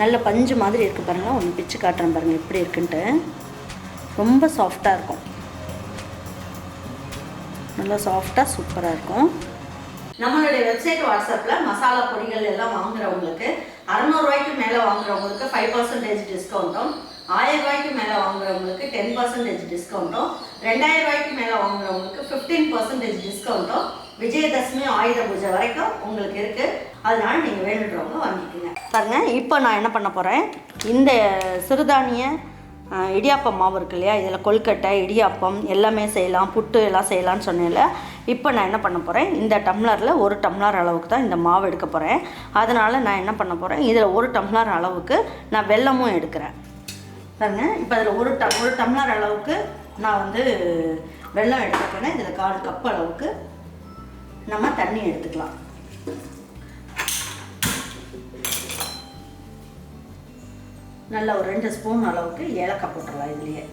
நல்ல பஞ்சு மாதிரி இருக்குது பாருங்கள் ஒன்று பிச்சு காட்டுறேன் பாருங்கள் எப்படி இருக்குன்ட்டு. ரொம்ப சாஃப்டாக இருக்கும். நல்லா சாஃப்டாக சூப்பராக இருக்கும். நம்மளுடைய வெப்சைட் வாட்ஸ்அப்பில் மசாலா பொடிகள் எல்லாம் வாங்குறவங்களுக்கு அறநூறுவாய்க்கு மேலே வாங்குறவங்களுக்கு ஃபைவ் பர்சன்டேஜ் டிஸ்கவுண்ட்டும் ஆயிரம் ரூபாய்க்கு மேலே வாங்குறவங்களுக்கு டென் பர்சன்டேஜ் டிஸ்கவுண்ட்டும் ரெண்டாயிரம் ரூபாய்க்கு மேலே வாங்குறவங்களுக்கு ஃபிஃப்டீன் பர்சன்டேஜ் டிஸ்கவுண்ட்டும் விஜயதசமி ஆயுத பூஜை வரைக்கும் உங்களுக்கு இருக்குது அதனால நீங்கள் வேணுன்றவங்க வாங்கிக்கோங்க. பாருங்க இப்போ நான் என்ன பண்ண போகிறேன் இந்த சிறுதானிய இடியாப்பம் மாவு இருக்கு இல்லையா? இதில் கொழுக்கட்டை இடியாப்பம் எல்லாமே செய்யலாம் புட்டு எல்லாம் செய்யலாம்னு சொன்னேன்ல. இப்போ நான் என்ன பண்ண போகிறேன் இந்த டம்ளரில் ஒரு டம்ளர் அளவுக்கு தான் இந்த மாவு எடுக்க போகிறேன் அதனால் நான் என்ன பண்ண போகிறேன் இதில் ஒரு டம்ளர் அளவுக்கு நான் வெல்லமும் எடுக்கிறேன். பாருங்க இப்போ அதில் ஒரு ட ஒரு டம்ளர் அளவுக்கு நான் வந்து வெல்லம் எடுத்துக்கிறேன். இதில் கால் கப் அளவுக்கு நம்ம தண்ணி எடுத்துக்கலாம். நல்ல ஒரு ரெண்டு ஸ்பூன் அளவுக்கு ஏலக்காய் போட்டுடலாம் இதுலேயே.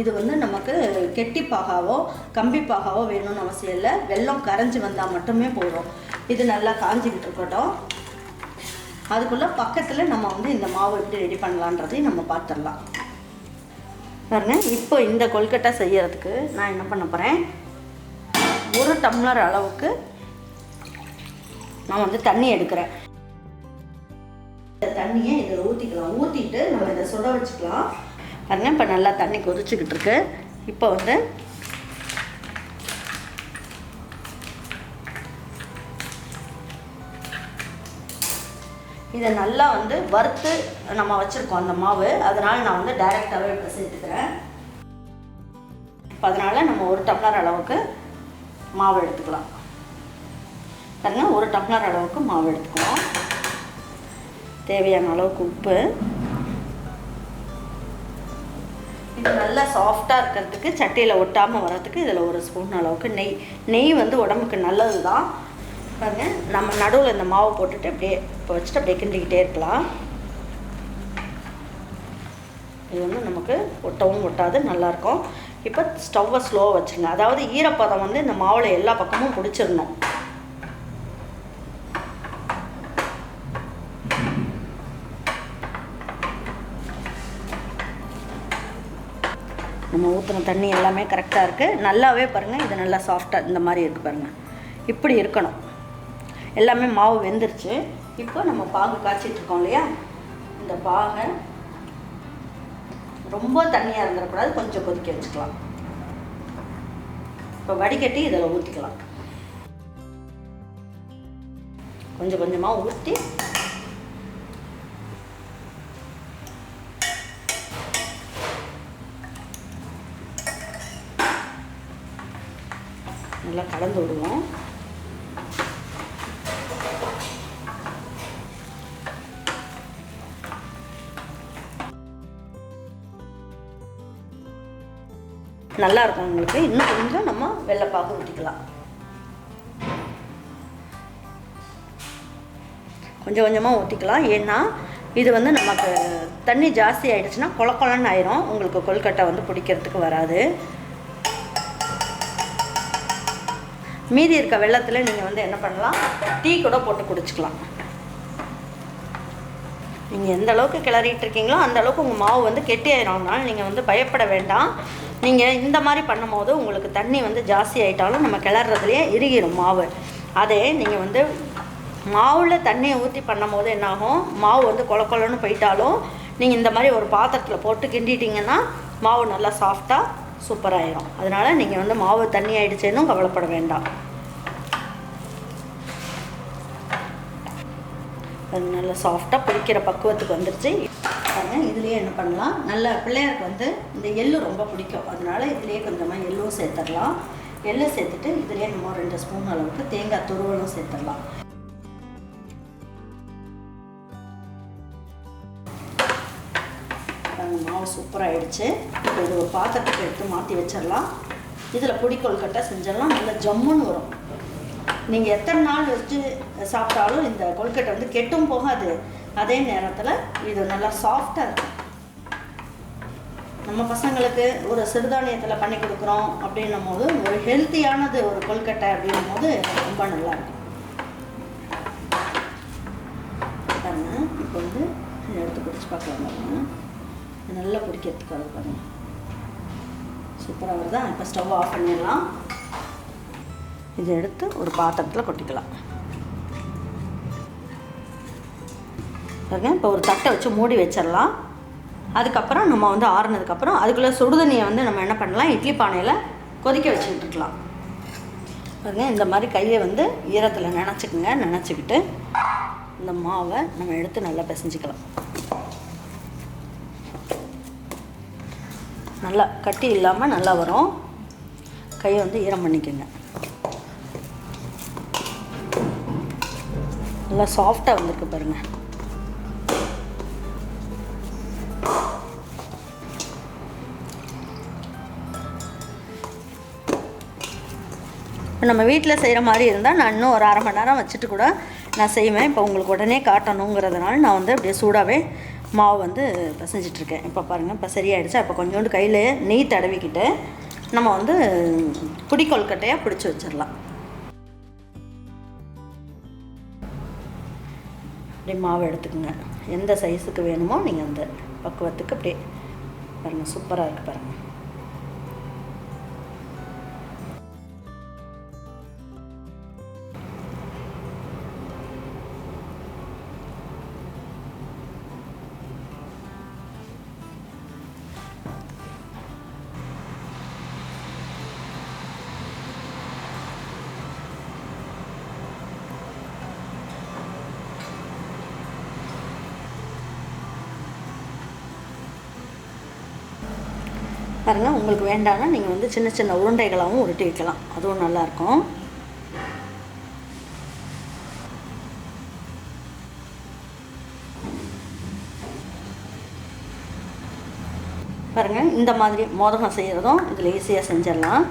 இது வந்து நமக்கு கெட்டி பாகாவோ கம்பி வேணும்னு அவசியம் இல்லை. வெள்ளம் கரைஞ்சி வந்தால் மட்டுமே போதும். இது நல்லா காஞ்சிக்கிட்டு இருக்கட்டும். அதுக்குள்ளே பக்கத்தில் நம்ம வந்து இந்த மாவு எப்படி ரெடி பண்ணலான்றதையும் நம்ம பார்த்துடலாம். பாருங்க இப்போ இந்த கொல்கட்டை செய்கிறதுக்கு நான் என்ன பண்ண போகிறேன் ஒரு டம்ளர் அளவுக்கு நான் வந்து தண்ணி எடுக்கிறேன். இந்த தண்ணியை இதில் ஊற்றிக்கலாம் ஊற்றிட்டு நம்ம இதை சுட வச்சுக்கலாம். பாருங்க இப்போ நல்லா தண்ணி கொதிச்சுக்கிட்டு இருக்கு. இப்போ வந்து இதை நல்லா வந்து வறுத்து நம்ம வச்சுருக்கோம் அந்த மாவு. அதனால் நான் வந்து டைரெக்டாகவே இப்போ சேர்த்துக்கிறேன் இப்போ அதனால் நம்ம ஒரு டம்ளர் அளவுக்கு மாவு எடுத்துக்கலாம். பாருங்க ஒரு டம்ளர் அளவுக்கு மாவு எடுத்துக்கலாம். தேவையான அளவுக்கு உப்பு. இது நல்லா சாஃப்டாக இருக்கிறதுக்கு சட்டியில் ஒட்டாமல் வர்றதுக்கு இதில் ஒரு ஸ்பூன் அளவுக்கு நெய். நெய் வந்து உடம்புக்கு நல்லது தான் பாருங்கள் நம்ம நடுவில் இந்த மாவு போட்டுட்டு அப்படியே இப்போ வச்சுட்டு அப்படியே கிண்டிக்கிட்டே இருக்கலாம். இது வந்து நமக்கு ஒட்டவும் ஒட்டாது நல்லாயிருக்கும் இப்போ ஸ்டவ்வை ஸ்லோவாக வச்சுருங்க. அதாவது ஈரப்பதம் வந்து இந்த மாவில் எல்லா பக்கமும் பிடிச்சிடணும். நம்ம ஊற்றின தண்ணி எல்லாமே கரெக்டாக இருக்குது நல்லாவே பாருங்கள் இது நல்லா சாஃப்டாக இந்த மாதிரி இருக்குது பாருங்கள் இப்படி இருக்கணும். எல்லாமே மாவு வெந்துருச்சு. இப்போ நம்ம பாகு காய்ச்சிட்ருக்கோம் இல்லையா? இந்த பாகை ரொம்ப தண்ணியாக இருந்துடக்கூடாது கொஞ்சம் கொதிக்க வச்சுக்கலாம். இப்போ வடிகட்டி இதில் ஊற்றிக்கலாம் கொஞ்சம் கொஞ்சமாக ஊற்றி நல்லா கலந்து விடுவோம். நல்லா இருக்கும் உங்களுக்கு. இன்னும் கொஞ்சம் நம்ம வெள்ளைப்பாகு ஊற்றிக்கலாம் கொஞ்சம் கொஞ்சமாக ஊற்றிக்கலாம் ஏன்னா இது வந்து நமக்கு தண்ணி ஜாஸ்தி ஆயிடுச்சுன்னா கொல கொலன்னு ஆயிரும். உங்களுக்கு கொல்கட்டை வந்து பிடிக்கிறதுக்கு வராது. மீதி இருக்க வெள்ளத்தில் நீங்கள் வந்து என்ன பண்ணலாம்? டீ கூட போட்டு குடிச்சிக்கலாம். நீங்கள் எந்த அளவுக்கு கிளறிட்டு இருக்கீங்களோ அந்த அளவுக்கு உங்கள் மாவு வந்து கெட்டி ஆயிரம்னால நீங்கள் வந்து பயப்பட வேண்டாம். நீங்கள் இந்த மாதிரி பண்ணும்போது உங்களுக்கு தண்ணி வந்து ஜாஸ்தி ஆகிட்டாலும் நம்ம கிளறதுலேயே இறுகிடும் மாவு. அதே நீங்கள் வந்து மாவில் தண்ணியை ஊற்றி பண்ணும்போது என்னாகும்? மாவு வந்து கொல கொலன்னு போயிட்டாலும் நீங்கள் இந்த மாதிரி ஒரு பாத்திரத்தில் போட்டு கிண்டிட்டிங்கன்னா மாவு நல்லா சாஃப்டாக சூப்பராகிடும் அதனால் நீங்கள் வந்து மாவு தண்ணி ஆகிடுச்சேன்னு கவலைப்பட வேண்டாம். அது நல்லா சாஃப்டாக பிடிக்கிற பக்குவத்துக்கு வந்துருச்சு. பாருங்க இதுலேயே என்ன பண்ணலாம்? நல்ல பிள்ளையாருக்கு வந்து இந்த எள்ளு ரொம்ப பிடிக்கும். அதனால இதுலேயே கொஞ்சமாக எள்ளும் சேர்த்துடலாம். எள்ளு சேர்த்துட்டு இதுலேயே நம்ம ரெண்டு ஸ்பூன் அளவுக்கு தேங்காய் துருவலும் சேர்த்துடலாம். மாவு சூப்பராக ஆயிடுச்சு. இப்போ இது ஒரு பாத்திரத்துக்கு எடுத்து மாற்றி வச்சிடலாம். இதில் பொடி கொல்கட்டை செஞ்சிடலாம். நல்லா ஜம்முன்னு வரும். நீங்கள் எத்தனை நாள் வச்சு சாப்பிட்டாலும் இந்த கொழுக்கட்டை வந்து கெட்டும் போகாது. அதே நேரத்தில் இது நல்லா சாஃப்டாக இருக்கும். நம்ம பசங்களுக்கு ஒரு சிறுதானியத்தில் பண்ணி கொடுக்குறோம் அப்படின்னும் போது ஒரு ஹெல்த்தியானது ஒரு கொழுக்கட்டை அப்படின்னும் போது ரொம்ப நல்லா இருக்கும். இப்போ வந்து எடுத்து பிடிச்சி பார்க்கலாம் பாருங்க. நல்லா பிடிக்கிறதுக்கு வருது பாருங்கள் சூப்பராக வருதா? இப்போ ஸ்டவ் ஆஃப் பண்ணிடலாம். இதை எடுத்து ஒரு பாத்திரத்தில் கொட்டிக்கலாம். இப்போ ஒரு தட்டை வச்சு மூடி வச்சிடலாம். அதுக்கப்புறம் நம்ம வந்து ஆறுனதுக்கப்புறம் அதுக்குள்ளே சுடுதண்ணியை வந்து நம்ம என்ன பண்ணலாம்? இட்லி பானையில் கொதிக்க வச்சுட்டுருக்கலாம் பாருங்க இந்த மாதிரி கையை வந்து ஈரத்தில் நினச்சிக்கோங்க. நினச்சிக்கிட்டு இந்த மாவை நம்ம எடுத்து நல்லா பிசைஞ்சிக்கலாம். நல்லா கட்டி இல்லாமல் நல்லா வரும். கையை வந்து ஈரம் பண்ணிக்கோங்க. நல்லா சாஃப்டாக வந்திருக்கு பாருங்கள் இப்போ நம்ம வீட்டில் செய்கிற மாதிரி இருந்தால் நான் இன்னும் ஒரு அரை மணி நேரம் வச்சுட்டு கூட நான் செய்வேன். இப்போ உங்களுக்கு உடனே காட்டணுங்கிறதுனால நான் வந்து அப்படியே சூடாகவே மாவு வந்து பிசைஞ்சிட்ருக்கேன் இப்போ பாருங்கள் இப்போ சரியாயிடுச்சு. அப்போ கொஞ்சோண்டு கையில் நெய் தடவிக்கிட்டு நம்ம வந்து குடி கொல்கட்டையாக பிடிச்சி வச்சிடலாம் அப்படியே மாவு எடுத்துக்கோங்க. எந்த சைஸுக்கு வேணுமோ நீங்கள் அந்த பக்குவத்துக்கு அப்படியே பாருங்கள் சூப்பராக இருக்குது பாருங்கள் பாருங்கள் உங்களுக்கு வேண்டாம்னா நீங்கள் வந்து சின்ன சின்ன உருண்டைகளாகவும் உருட்டி வைக்கலாம். அதுவும் நல்லாயிருக்கும். பாருங்கள் இந்த மாதிரி மோதகம் செய்கிறதும் இதில் ஈஸியாக செஞ்சிடலாம்.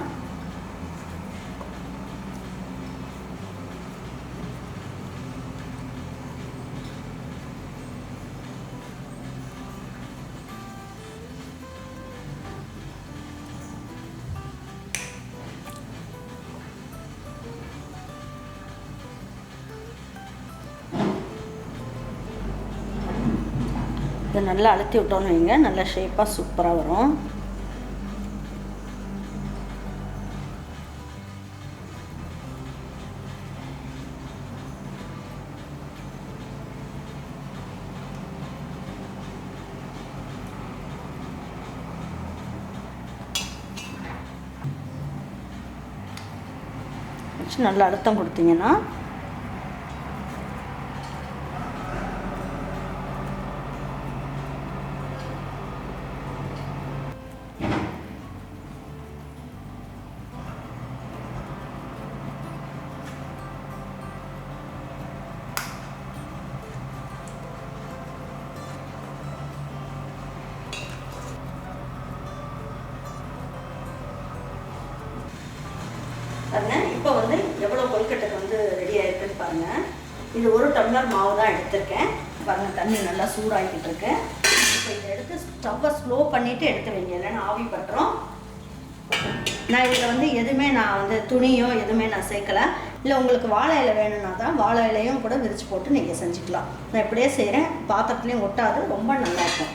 இதை நல்லா அழுத்தி விட்டோன்னு வைங்க. நல்லா ஷேப்பாக சூப்பராக வரும். நல்லா அழுத்தம் கொடுத்தீங்கன்னா பாருங்க இப்போ வந்து எவ்வளோ கொல்கட்டைக்கு வந்து ரெடி ஆகிருக்குன்னு பாருங்க. இது ஒரு டம்ளர் மாவு தான் எடுத்திருக்கேன். பாருங்கள் தண்ணி நல்லா சூடாகிக்கிட்டு இருக்கு. இப்போ இதை எடுத்து ஸ்டவ்வை ஸ்லோ பண்ணிவிட்டு எடுத்து வைங்க. இல்லைன்னா ஆவி பண்ணுறோம் நான் இதில் வந்து எதுவுமே நான் வந்து துணியோ எதுவுமே நான் சேர்க்கல. இல்லை உங்களுக்கு வாழை இலை வேணும்னா தான் வாழை இலையும் கூட விரிச்சு போட்டு நீங்கள் செஞ்சுக்கலாம். நான் இப்படியே செய்கிறேன் பாத்திரத்துலேயும் ஒட்டாது. ரொம்ப நல்லா இருக்கும்.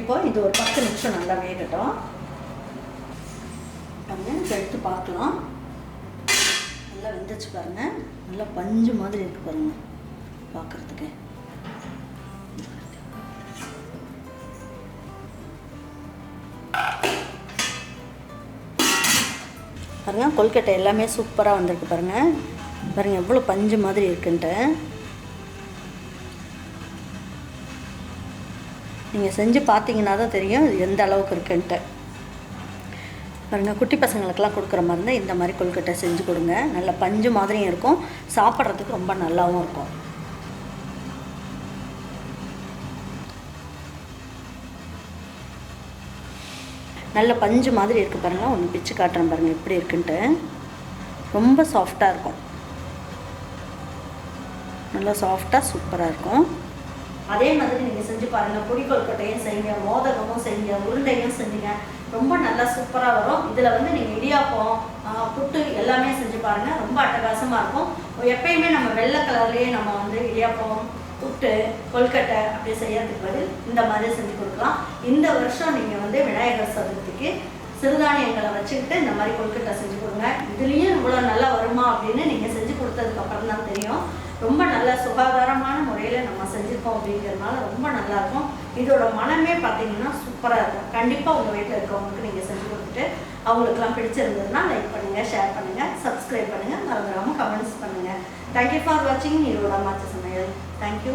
இப்போ இது ஒரு பத்து நிமிஷம் நல்லா வேகட்டும். அப்படின்னு எடுத்து பார்க்கலாம். நல்லா வெந்துச்சு பாருங்க. நல்லா பஞ்சு மாதிரி இருக்கு பாருங்க. பார்க்குறதுக்கு பாருங்க கொல்கட்டை எல்லாமே சூப்பராக வந்திருக்கு பாருங்க. பாருங்க எவ்வளோ பஞ்சு மாதிரி இருக்குன்ட்டு. நீங்கள் செஞ்சு பார்த்தீங்கன்னா தான் தெரியும் எந்த அளவுக்கு இருக்குன்ட்டு. பாருங்க குட்டி பசங்களுக்கெல்லாம் கொடுக்குற மாதிரி இருந்தால் இந்த மாதிரி கொழுக்கட்டை செஞ்சு கொடுங்க. நல்ல பஞ்சு மாதிரியும் இருக்கும். சாப்பிட்றதுக்கு ரொம்ப நல்லாவும் இருக்கும். நல்ல பஞ்சு மாதிரி இருக்குது பாருங்கள் ஒன்று பிச்சு காட்டுறேன் பாருங்கள் எப்படி இருக்குன்ட்டு. ரொம்ப சாஃப்டாக இருக்கும். நல்லா சாஃப்டாக சூப்பராக இருக்கும். அதே மாதிரி நீங்கள் செஞ்சு பாருங்கள் பொடி கொழுக்கட்டையும் செய்யுங்க மோதகமும் செய்யுங்க உருண்டையும் செஞ்சீங்க. ரொம்ப நல்லா சூப்பராக வரும். இதில் வந்து நீங்கள் இடியாப்பம் புட்டு எல்லாமே செஞ்சு பாருங்கள் ரொம்ப அட்டகாசமாக இருக்கும். எப்பயுமே நம்ம வெள்ளை கலர்லேயே நம்ம வந்து இடியாப்பம் புட்டு கொல்கட்டை அப்படி செய்யறதுக்கு பதில் இந்த மாதிரி செஞ்சு கொடுக்கலாம். இந்த வருஷம் நீங்கள் வந்து விநாயகர் சதுர்த்திக்கு சிறுதானியங்களை வச்சுக்கிட்டு இந்த மாதிரி கொல்கட்டை செஞ்சு கொடுங்க. இதுலேயும் இவ்வளோ நல்லா வருமா அப்படின்னு நீங்கள் செஞ்சு கொடுத்ததுக்கப்புறம் தான் தெரியும். ரொம்ப நல்ல சுகாதாரமான முறையில் நம்ம செஞ்சுருக்கோம் அப்படிங்கிறதுனால ரொம்ப நல்லா இருக்கும். இதோட மனமே பார்த்தீங்கன்னா சூப்பராக இருக்கும். கண்டிப்பாக உங்கள் வீட்டில் இருக்கவங்களுக்கு நீங்கள் செஞ்சு கொடுத்துட்டு அவங்களுக்குலாம் பிடிச்சிருந்ததுன்னா லைக் பண்ணுங்கள் ஷேர் பண்ணுங்கள் சப்ஸ்கிரைப் பண்ணுங்கள் மறந்துடாமல் கமெண்ட்ஸ் பண்ணுங்கள் தேங்க்யூ ஃபார் வாட்சிங் நீரோட மாற்ற சமையல். தேங்க்யூ